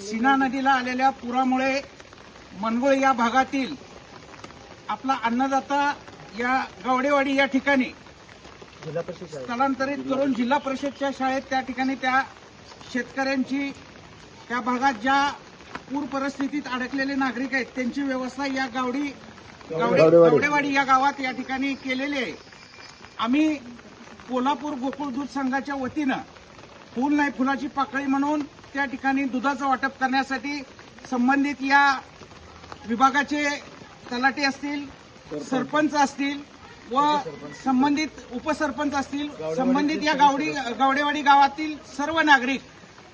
सीना नदीला आलेल्या पुरामुळे मनगोळ या भागातील आपला अन्नदाता या गावडेवाडी या ठिकाणी स्थलांतरित करून जिल्हा परिषदच्या शाळेत त्या ठिकाणी त्या शेतकऱ्यांची त्या भागात ज्या पूर परिस्थितीत अडकलेले नागरिक आहेत त्यांची व्यवस्था या गावडी गावडे गावडेवाडी. या गावात या ठिकाणी केलेली आहे. आम्ही कोल्हापूर गोकुळ दूध संघाच्या वतीनं फुल नाही फुलाची पाकळी म्हणून त्या ठिकाणी दुधाचं वाटप करण्यासाठी संबंधित या विभागाचे तलाठी असतील सरपंच. असतील व संबंधित उपसरपंच असतील संबंधित या गावडी गावडेवाडी गावातील सर्व नागरिक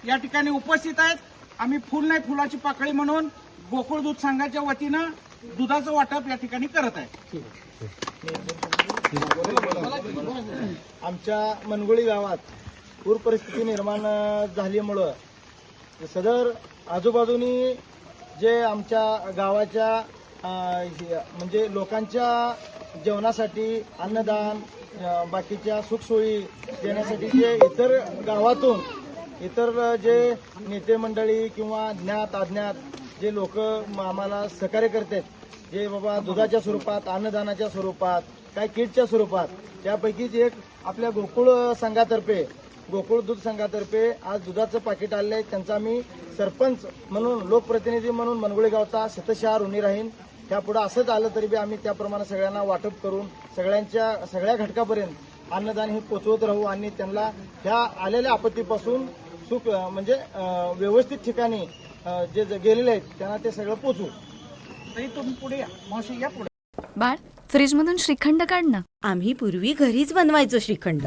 या ठिकाणी उपस्थित आहेत. आम्ही फुल नाही फुलाची पाकळी म्हणून गोकुळ दूध संघाच्या वतीनं दुधाचं वाटप या ठिकाणी करत आहे. आमच्या मनगोळी गावात पूर परिस्थिती निर्माण झाल्यामुळं सदर आजूबाजूनी जे आमच्या गावाच्या म्हणजे लोकांच्या जेवणासाठी अन्नदान बाकीच्या सुखसोयी देण्यासाठी जे इतर गावातून इतर जे नेते मंडळी किंवा ज्ञात अज्ञात जे लोक आम्हाला सहकार्य करतात जे बाबा दुधाच्या स्वरूपात अन्नदानाच्या स्वरूपात काय किटच्या स्वरूपात त्यापैकीच एक आपल्या गोकुळ संघातर्फे गोकुळ दूध संघातर्फे आज दुधाचं पाकिट आलेलं आहे. त्यांचा मी सरपंच म्हणून लोकप्रतिनिधी म्हणून मनगुळे गावचा शतशहा ऋणी राहीन. त्यापुढे असंच आलं तरी बी आम्ही त्याप्रमाणे सगळ्यांना वाटप करून सगळ्यांच्या सगळ्या घटकापर्यंत अन्नदान हे पोचवत राहू आणि त्यांना ह्या आलेल्या आपत्तीपासून सुख म्हणजे व्यवस्थित ठिकाणी जे गेलेले आहेत त्यांना ते सगळं पोचवू. तरी तुम्ही पुढे या. मावशी या पुढे. बाळ फ्रीजमधून श्रीखंड काढ ना. आम्ही पूर्वी घरीच बनवायचो श्रीखंड.